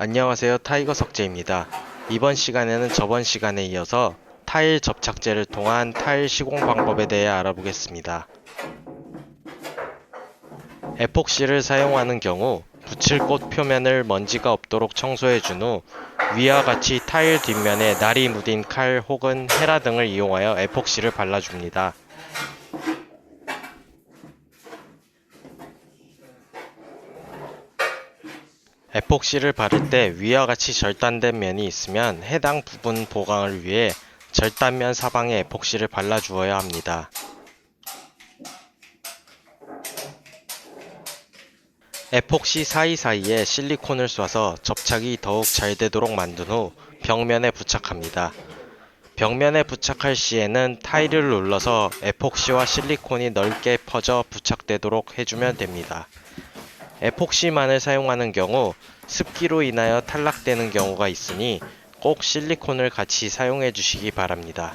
안녕하세요 타이거 석재입니다. 이번 시간에는 저번 시간에 이어서 타일 접착제를 통한 타일 시공 방법에 대해 알아보겠습니다. 에폭시를 사용하는 경우 붙일 곳 표면을 먼지가 없도록 청소해준 후 위와 같이 타일 뒷면에 날이 묻은 칼 혹은 헤라 등을 이용하여 에폭시를 발라줍니다. 에폭시를 바를 때 위와 같이 절단된 면이 있으면 해당 부분 보강을 위해 절단면 사방에 에폭시를 발라주어야 합니다. 에폭시 사이사이에 실리콘을 쏴서 접착이 더욱 잘 되도록 만든 후 벽면에 부착합니다. 벽면에 부착할 시에는 타일을 눌러서 에폭시와 실리콘이 넓게 퍼져 부착되도록 해주면 됩니다. 에폭시만을 사용하는 경우 습기로 인하여 탈락되는 경우가 있으니 꼭 실리콘을 같이 사용해 주시기 바랍니다.